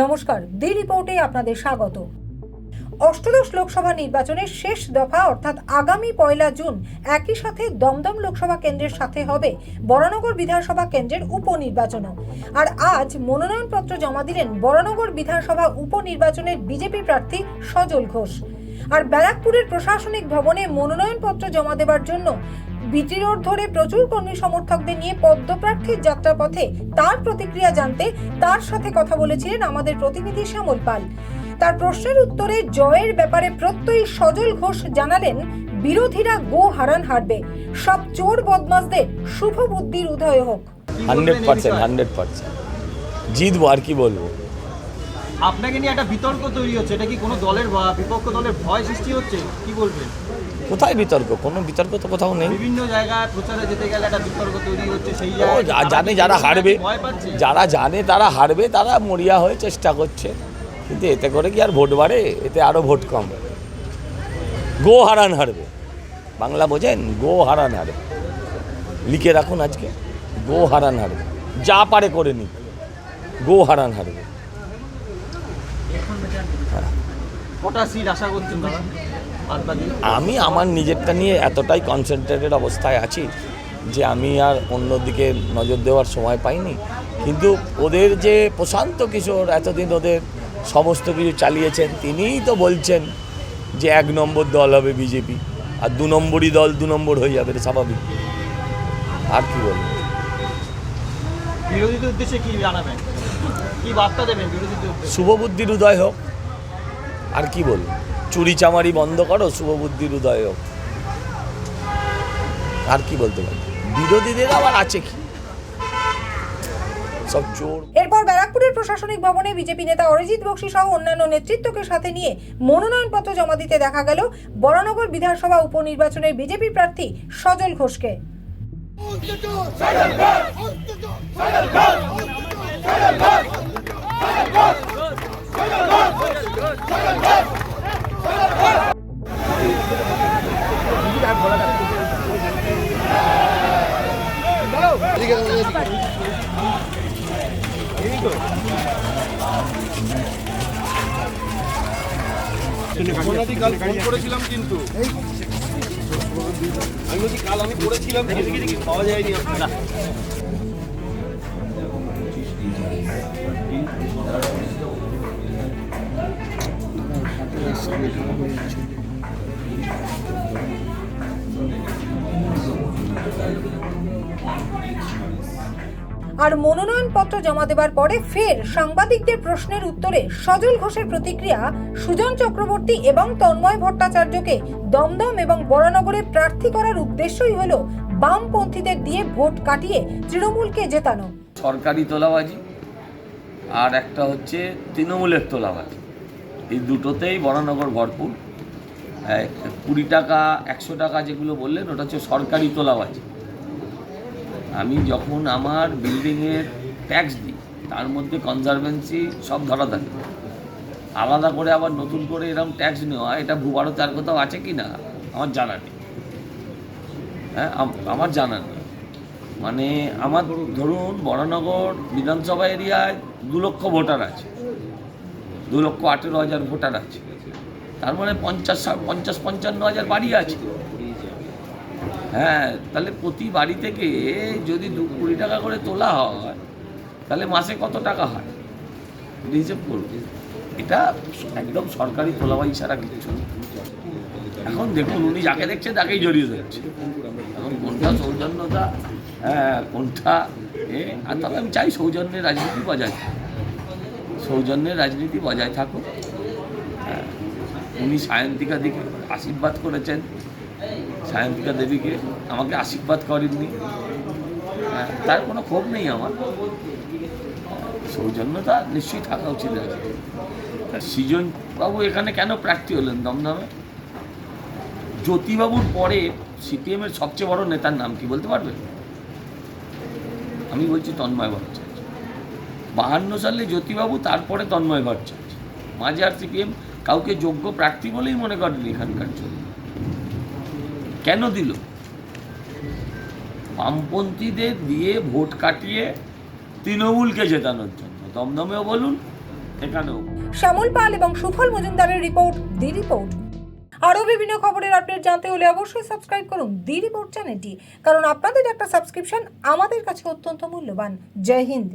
নমস্কার দি রিপোর্টে আপনাদের স্বাগত। অষ্টদশ লোকসভা নির্বাচনের শেষ দফা, অর্থাৎ আগামী পয়লা জুন, একই সাথে দমদম লোকসভা কেন্দ্রের সাথে হবে বরানগর বিধানসভা কেন্দ্রের উপনির্বাচনও। আর আজ মনোনয়নপত্র জমা দিলেন বরানগর বিধানসভা উপনির্বাচনের বিজেপি প্রার্থী সজল ঘোষ। আর ব্যারাকপুরের প্রশাসনিক ভবনে মনোনয়নপত্র জমা দেবার জন্য বিটি রোড ধরে প্রচুর কর্মী সমর্থকদের নিয়ে পদ্মপ্রার্থীর যাত্রাপথে তার প্রতিক্রিয়া জানতে তার সাথে কথা বলেছিলেন আমাদের প্রতিনিধি শ্যামল পাল। তার প্রশ্নের উত্তরে জয়ের ব্যাপারে প্রত্যয়ী সজল ঘোষ জানালেন বিরোধীরা গো হারান হারবে। সব চোর বদমাসদের শুভ বুদ্ধির উদয় হোক। Hundred percent hundred percent. জিতবো আর কি বলব? আপনাকে নিয়ে একটা বিতর্ক তৈরি হচ্ছে। এটা কি কোনো দলের বা বিপক্ষ দলের ভয় সৃষ্টি হচ্ছে? কি বলবেন? কোথায় বিতর্ক? কোনো বিতর্ক তো কোথাও নেই। বিভিন্ন জায়গায় প্রচারে যেতে গেলে একটা বিতর্ক তৈরি হচ্ছে সেই জায়গায় জানে যারা হারবে যারা জানে তারা হারবে তারা মরিয়া হয়ে চেষ্টা করছে। কিন্তু এতে করে কি আর ভোট বাড়ে? এতে আরও ভোট কম। গো হারান হারবে। বাংলা বোঝেন গো হারান হারবে লিখে রাখুন আজকে গো হারান হারবে যা পারে করে নি গো হারান হারবে কটা সিট আশা করছেন আমি আমার নিজেরটা নিয়ে এতটাই কনসেন্ট্রেটেড অবস্থায় আছি যে আমি আর অন্যদিকে নজর দেওয়ার সময় পাইনি। কিন্তু ওদের যে প্রশান্ত কিশোর এতদিন ওদের সমস্ত কিছু চালিয়েছেন তিনিই তো বলছেন যে এক নম্বর দল হবে বিজেপি আর দু নম্বরই দল দু নম্বর হয়ে যাবে এটা স্বাভাবিক। আর কি বলব? বিরোধীদের উদ্দেশ্যে কি জানাবেন? কি বার্তা দেবেন বিরোধীদের শুভবুদ্ধির উদয় হোক আর কি বলব? চুরি চামারি বন্ধ করো শুভবুদ্ধির উদয় হোক আর কি বলতে পারি বিরোধীদের আবার আছে কি সব চোর এরপর ব্যারাকপুরের প্রশাসনিক ভবনে বিজেপি নেতা অরিজিৎ বক্সি সহ অন্যান্য নেতৃত্বকে সাথে নিয়ে মনোনয়নপত্র জমা দিতে দেখা গেল বরানগর বিধানসভা উপনির্বাচনের বিজেপি প্রার্থী সজল ঘোষকে কাল ফোন করেছিলাম কিন্তু আমি বলছি কাল আমি পাওয়া যায়নি আপনারা আর মনোনয়নপত্র জমা দেওয়ার পরে ফের সাংবাদিকদের প্রশ্নের উত্তরে সজল ঘোষের প্রতিক্রিয়া, সুজন চক্রবর্তী এবং তন্ময় ভট্টাচার্যকে দমদম এবং বরানগরে প্রার্থী করার উদ্দেশ্যই হল বামপন্থীদের দিয়ে ভোট কাটিয়ে তৃণমূলকে জেতানো। সরকারি তোলাবাজি আর একটা হচ্ছে তৃণমূলের তোলাবাজি। এই দুটোতেই বরানগর ভরপুর। কুড়ি টাকা, একশো টাকা যেগুলো বললেন, ওটা হচ্ছে সরকারি তোলাবাজি। আমি যখন আমার বিল্ডিংয়ের ট্যাক্স দিই, তার মধ্যে কনজারভেন্সি সব ধরা থাকে। আলাদা করে আবার নতুন করে এরকম ট্যাক্স নেওয়া, এটা ভূভারতে আর কোথাও আছে কি না, আমার জানা নেই। হ্যাঁ আমার জানা নেই। মানে আমার ধরুন বরানগর বিধানসভা এরিয়ায় দু লক্ষ ভোটার আছে, দু লক্ষ আঠেরো হাজার ভোটার আছে। তার মানে পঞ্চাশ পঞ্চাশ, পঞ্চান্ন হাজার বাড়ি আছে। হ্যাঁ তাহলে প্রতি বাড়ি থেকে যদি দু কুড়ি টাকা করে তোলা হয়, তাহলে মাসে কত টাকা হয়? হিসেব করুন এটা একদম সরকারি তোলাবাই ছাড়া কিছু এখন দেখুন, উনি যাকে দেখছে তাকেই জড়িয়ে ধরছে। এখন কোনটা সৌজন্যতা হ্যাঁ কোনটা, এ, আর তবে আমি চাই সৌজন্যের রাজনীতি বজায় সৌজন্যের রাজনীতি বজায় থাকুক। হ্যাঁ উনি সায়ন্তিকা দিকে আশীর্বাদ করেছেন। সায়ন্তিকা দেবীকে আমাকে আশীর্বাদ করেননি। হ্যাঁ, তার কোনো ক্ষোভ নেই আমার। সৌজন্যতা নিশ্চয়ই থাকা উচিত আছে। সৃজন বাবু এখানে কেন প্রার্থী হলেন দমদমে? জ্যোতিবাবুর পরে সিপিএমের সবচেয়ে বড় নেতার নাম কি বলতে পারবেন আমি বলছি তন্ময় ভট্টাচার্য। বাহান্ন সালে জ্যোতিবাবু তারপরে তন্ময় ভট্টাচার্য। মাঝে আর সিপিএম কাউকে যোগ্য প্রার্থী বলেই মনে করেনি এখানকার জন্য কেন দিল? বামপন্থীদের দিয়ে ভোট কাটিয়ে তৃণমূলকে জেতানোর জন্য। দমদমেও বলুন, এখানেও শ্যামল পাল এবং সুফল মজুমদারের রিপোর্ট, দি রিপোর্ট। আরও বিভিন্ন খবরের আপডেট জানতে হলে অবশ্যই সাবস্ক্রাইব করুন দি রিপোর্ট চ্যানেলটি, কারণ আপনাদের একটা সাবস্ক্রিপশন আমাদের কাছে অত্যন্ত মূল্যবান। জয় হিন্দ।